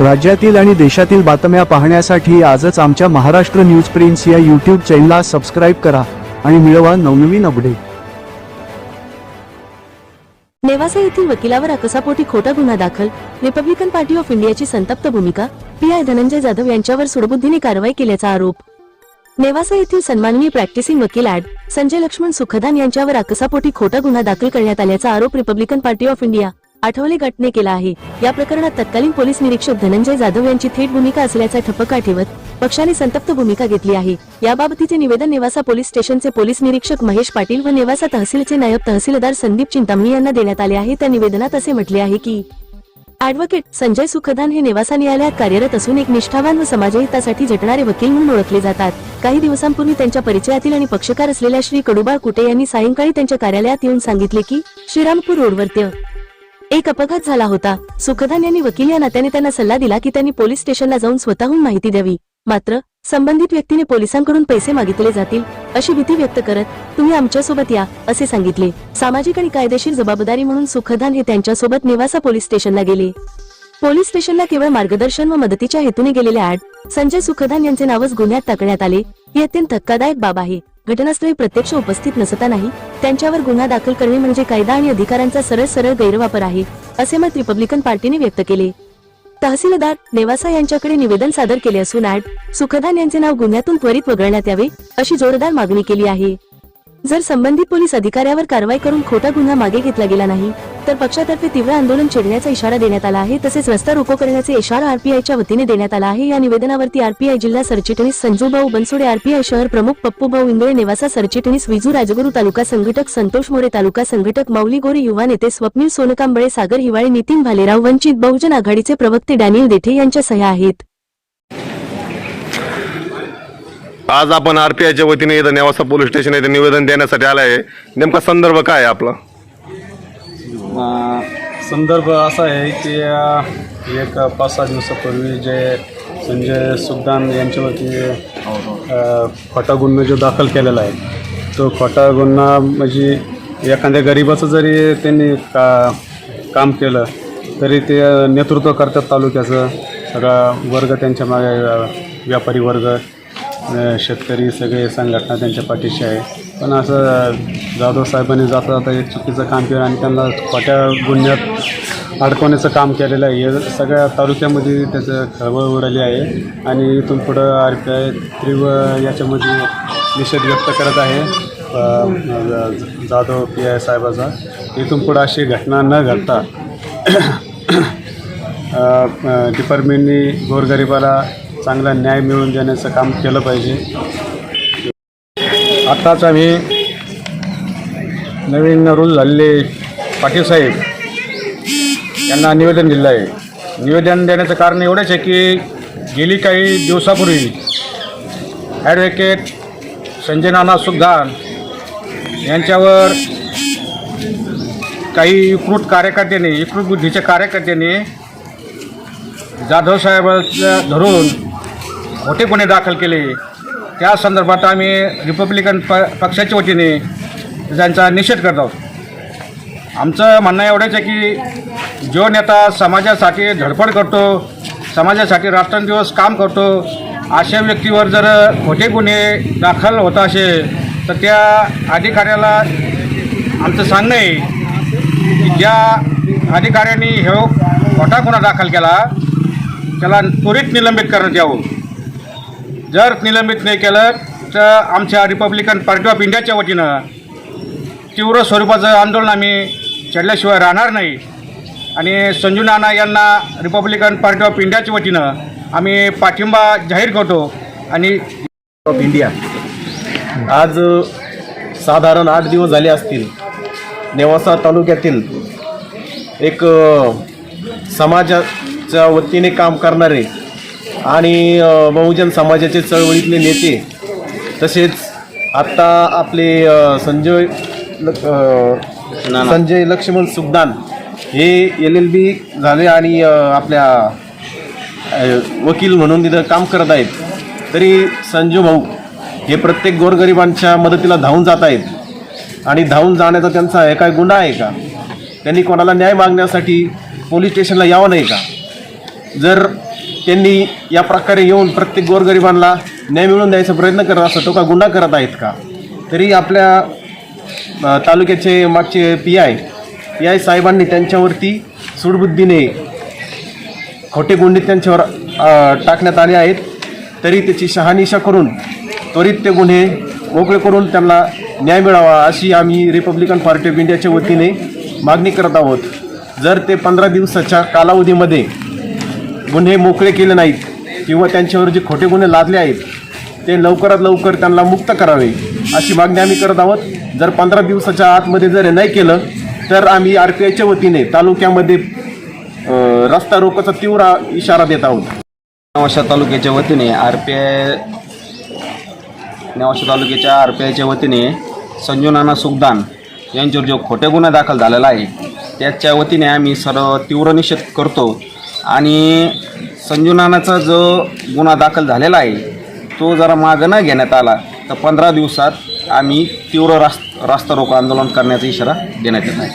राज्यातील आणि देशातील बातम्या पाहण्यासाठी आजच आमच्या महाराष्ट्र न्यूज प्रिन्स या यूट्यूब चॅनलला सबस्क्राईब करा आणि मिळवा नवनवीन अपडेट नेवासा येथील वकिलावर अकसापोटी खोटा गुन्हा दाखल रिपब्लिकन पार्टी ऑफ इंडियाची संतप्त भूमिका पी आय धनंजय जाधव यांच्यावर सुडबुद्धीने कारवाई केल्याचा आरोप. नेवासा येथील सन्माननीय प्रॅक्टिसिंग वकील ऍड संजय लक्ष्मण सुखदान यांच्यावर अकसापोटी खोटा गुन्हा दाखल करण्यात आल्याचा आरोप Republican party of India Athawale गटने केला आहे. या प्रकरणात तत्कालीन पोलीस निरीक्षक धनंजय जाधव यांची थेट भूमिका असल्याचा ठपका ठेवत पक्षाने संतप्त भूमिका घेतली आहे. याबाबतीचे निवेदन नेवासा पोलीस स्टेशनचे पोलीस निरीक्षक महेश पाटील व नेवासा तहसीलचे नायब तहसीलदार संदीप चिंतामणी यांना देण्यात आले आहे. त्या निवेदनात असे म्हटले आहे की ऍडव्होकेट संजय सुखदान हे नेवासा न्यायालयात कार्यरत असून एक निष्ठावान व समाजहितासाठी झटणारे वकील म्हणून ओळखले जातात. काही दिवसांपूर्वी त्यांच्या परिचयातील आणि पक्षकार असलेल्या श्री कडुबाळ कुटे यांनी सायंकाळी त्यांच्या कार्यालयात येऊन सांगितले की श्रीरामपूर रोडवर एक अपघात झाला होता. सुखदान यांनी वकील या नात्याने त्यांना सल्ला दिला की त्यांनी पोलीस स्टेशनला जाऊन स्वतःहून माहिती द्यावी. मात्र संबंधित व्यक्तीने पोलिसांकडून पैसे मागितले जातील अशी भीती व्यक्त करत तुम्ही आमच्यासोबत या असे सांगितले. सामाजिक आणि कायदेशीर जबाबदारी म्हणून सुखदान हे त्यांच्यासोबत नेवासा पोलीस स्टेशनला गेले. पोलीस स्टेशनला केवळ मार्गदर्शन व मदतीच्या हेतूने गेलेले आठ संजय सुखदान यांचे नावच गुन्ह्यात टाकण्यात आले. ही अत्यंत धक्कादायक बाब आहे. घटनास्थळी प्रत्यक्ष उपस्थित नसतानाही त्यांच्यावर गुन्हा दाखल करणे म्हणजे कायदा आणि अधिकारांचा सरळ सरळ गैरवापर आहे असे मत रिपब्लिकन पार्टीने व्यक्त केले. तहसीलदार नेवासा यांच्याकडे निवेदन सादर केले असून ऍड सुखदान यांचे नाव गुन्ह्यातून त्वरित वगळण्यात यावे अशी जोरदार मागणी केली आहे. जर संबंधित पोलीस अधिकाऱ्यावर कारवाई करून खोटा गुन्हा मागे घेतला गेला नाही तर पक्षातर्फे तीव्र आंदोलन छेडण्याचा इशारा देण्यात आला आहे तसेच रस्ता रोको करण्याचे इशारा आरपीआयच्या वतीने देण्यात आला आहे. या निवेदनावरती आरपीआय जिल्हा सरचिटणीस संजू भाऊ बनसोडे आरपीआय शहर प्रमुख पप्पू भाऊ इंगळे नेवासा सरचिटणीस विजू राजगुरू तालुका संघटक संतोष मोरे तालुका संघटक माऊली गोरे युवा नेते स्वप्नील सोनकांबळे सागर हिवाळे नितीन भालेराव वंचित बहुजन आघाडीचे प्रवक्ते डॅनियल देठे यांच्या सह्या आहेत. आज आपण आर पी आयच्या वतीने इथं नेवासा पोलीस स्टेशन येथे निवेदन देण्यासाठी आलं आहे. नेमका संदर्भ काय आहे आपला? संदर्भ असा आहे की अ, एक पाच सहा दिवसापूर्वी जे संजय सुखदान यांच्यावरती अ, खोटा गुन्हा जो दाखल केलेला आहे तो खोटा गुन्हा म्हणजे एखाद्या गरिबाचं जरी त्यांनी का काम केलं तरी ते नेतृत्व करतात तालुक्याचं सगळा वर्ग त्यांच्या मागे अ, व्यापारी वर्ग शेतकरी सगळे संघटना त्यांच्या पाठीशी आहे. पण असं जाधव साहेबांनी जाता जाता एक चुकीचं काम केलं आणि त्यांना खोट्या गुन्ह्यात अडकवण्याचं काम केलेलं आहे. हे सगळ्या तालुक्यामध्ये त्याचं खळबळ उडाली आहे आणि इथून पुढं आर पी आय तीव्र याच्यामध्ये निषेध व्यक्त करत आहे. जाधव पी आय साहेबाचा. इथून पुढं अशी घटना न घडता डिपार्टमेंटनी गोरगरिबाला चांगला न्याय मिळवून देण्याचं काम केलं पाहिजे. आत्ताच आम्ही नवीन रूल झालेले पाटील साहेब यांना निवेदन दिलं आहे. निवेदन देण्याचं कारण एवढंच आहे की गेली काही दिवसापूर्वी ॲडव्होकेट संजय नाना सुखदान यांच्यावर काही विकृत कार्यकर्त्यांनी विकृत बुद्धीच्या कार्यकर्त्यांनी जाधव साहेबांच्या धरून खोटे गुन्हे दाखल केले. त्या संदर्भात आम्ही रिपब्लिकन प पक्षाच्या वतीने त्यांचा निषेध करत आहोत. आमचं म्हणणं एवढंच आहे की जो नेता समाजासाठी धडपड करतो समाजासाठी रात्रंदिवस काम करतो अशा व्यक्तीवर जर खोटे गुन्हे दाखल होत असेल तर त्या अधिकाऱ्याला आमचं सांगणं आहे की ज्या अधिकाऱ्यांनी हे खोटा गुन्हा दाखल केला त्याला त्वरित निलंबित करण्यात यावं. जर निलंबित नाही केलं तर आमच्या रिपब्लिकन पार्टी ऑफ इंडियाच्या वतीनं तीव्र स्वरूपाचं आंदोलन आम्ही चढल्याशिवाय राहणार नाही. आणि संजू नाना यांना रिपब्लिकन पार्टी ऑफ इंडियाच्या वतीनं आम्ही पाठिंबा जाहीर करतो आणि ऑफ इंडिया आज साधारण आठ दिवस झाले असतील. नेवासा तालुक्यातील एक समाजाच्या वतीने काम करणारे आणि बहुजन समाजाचे चळवळीतले नेते तसेच आत्ता आपले संजय संजय लक्ष्मण सुखदान हे एल एल बी झाले आणि आपल्या वकील म्हणून तिथं काम करत आहेत. तरी संजू भाऊ हे प्रत्येक गोरगरिबांच्या मदतीला धावून जात आहेत. आणि धावून जाण्याचा त्यांचा हे काय गुन्हा आहे का? त्यांनी कोणाला न्याय मागण्यासाठी पोलीस स्टेशनला यावं नाही का? जर त्यांनी या प्रकारे येऊन प्रत्येक गोरगरिबांना न्याय मिळवून द्यायचा प्रयत्न करत असतो तो का गुंडा करत आहेत का? तरी आपल्या तालुक्याचे मागचे पी आय पी आय साहेबांनी त्यांच्यावरती सूडबुद्धीने खोटे गुंडे त्यांच्यावर टाकण्यात आले आहेत. तरी त्याची शहानिशा करून त्वरित ते गुन्हे मोकळे करून त्यांना न्याय मिळावा अशी आम्ही रिपब्लिकन पार्टी ऑफ इंडियाच्या वतीने मागणी करत आहोत. जर ते पंधरा दिवसाच्या कालावधीमध्ये गुन्हे मोकळे केले नाहीत किंवा त्यांच्यावर जे खोटे गुन्हे लादले आहेत ते लवकरात लवकर त्यांना मुक्त करावे अशी मागणी आम्ही करत आहोत. जर पंधरा दिवसाच्या आतमध्ये जर हे नाही केलं तर आम्ही आर पी आयच्या वतीने तालुक्यामध्ये रस्ता रोकोचा तीव्र इशारा देत आहोत. नेवाशा तालुक्याच्या वतीने आर पी आय नेवाशा तालुक्याच्या आर पी आयच्या वतीने संजू नाना सुखदान यांच्यावर जो खोटे गुन्हा दाखल झालेला आहे त्याच्या वतीने आम्ही सर्व तीव्र निषेध करतो. आणि संजू नानाचा जो गुन्हा दाखल झालेला आहे तो जरा मागं न घेण्यात आला तर पंधरा दिवसात आम्ही तीव्र रास्त रास्ता रोको आंदोलन करण्याचा इशारा देण्यात येत आहे.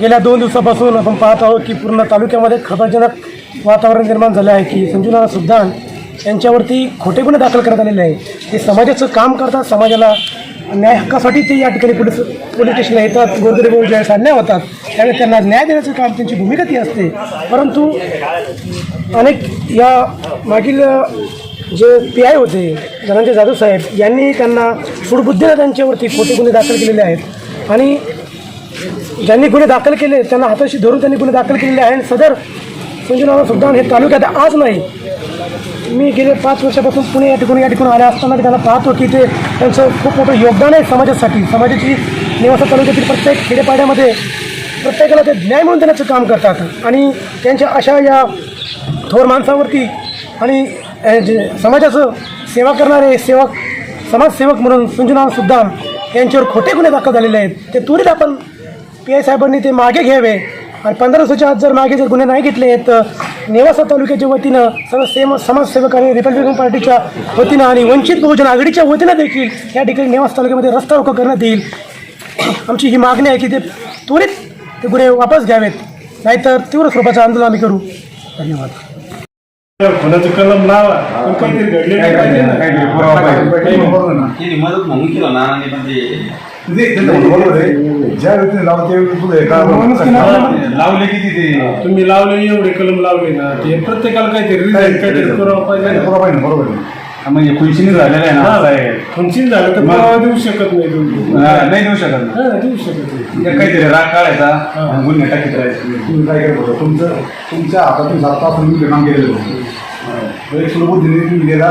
गेल्या दोन दिवसापासून आपण पाहत आहोत की पूर्ण तालुक्यामध्ये खतरजनक वातावरण निर्माण झालं आहे की संजूनाना सुद्धा यांच्यावरती खोटे गुन्हे दाखल करण्यात आलेले आहे. ते समाजाचं काम करतात समाजाला न्याय हक्कासाठी ते या ठिकाणी पोलीस पोलीस स्टेशनला येतात गोरगरीब ज्यावेळेस अन्याय होतात. त्यावेळेस त्यांना न्याय देण्याचं काम त्यांची भूमिका ती असते. परंतु अनेक या मागील जे पी आय होते धनंजय जाधव साहेब यांनी त्यांना सूडबुद्धीनं त्यांच्यावरती खोटे गुन्हे दाखल केलेले आहेत. आणि ज्यांनी गुन्हे दाखल केले त्यांना हाताशी धरून त्यांनी गुन्हे दाखल केलेले आहे आणि सदर संजूनाना सुद्धा हे तालुक्यात आज नाही मी गेले पाच वर्षापासून पुणे या ठिकाणी या ठिकाणी आले असताना त्यांना पाहतो की ते त्यांचं खूप मोठं योगदान आहे समाजासाठी. समाजाची निवासा तालुक्यातील प्रत्येक खेडेपाड्यामध्ये प्रत्येकाला ते न्याय म्हणून देण्याचं काम करतात. आणि त्यांच्या अशा या थोर माणसावरती आणि जे समाजाचं सेवा करणारे सेवक समाजसेवक म्हणून संजूनाना सुद्धा यांच्यावर खोटे गुन्हे दाखल झालेले आहेत. ते त्वरित आपण पी आय साहेबांनी ते मागे घ्यावे. आणि पंधरा दिवसाच्या आत जर मागे जर गुन्हे नाही घेतले तर नेवासा तालुक्याच्या वतीनं सर्व सेम समाजसेवक आणि रिपब्लिकन पार्टीच्या वतीनं आणि वंचित बहुजन आघाडीच्या वतीनं देखील या ठिकाणी नेवासा तालुक्यामध्ये रस्ता रोको करण्यात येईल. आमची ही मागणी आहे की ते त्वरित ते गुन्हे वापस घ्यावेत. नाहीतर तीव्र स्वरूपाचं आंदोलन आम्ही करू. धन्यवाद. कलम लावा. पण काहीतरी घडले नाही पाहिजे. ना. ना. मदत म्हणून केलं म्हणजे ते त्यांचं बरोबर आहे. ज्या व्यक्तीने लावते तुझं हे काम लावले किती ते? तुम्ही लावले एवढे कलम लावले ना ते प्रत्येकाला काहीतरी रिझल्ट काहीतरी पुरावा पाहिजे बरोबर आहे. बरोबर म्हणजे खुनशीने झालेलं आहे ना खुनशीन झालं तर पुरावा देऊ शकत नाही तुम्ही नाही देऊ शकत देऊ शकत नाही. काहीतरी राग काढायचा गुन्हे टाकीत राहायचं. तुम्ही काय करत होता? तुमचं तुमच्या हातातून जाता आपण तुम्ही काम केलेलं होतं. सुलभुद्धीने तुम्ही गेला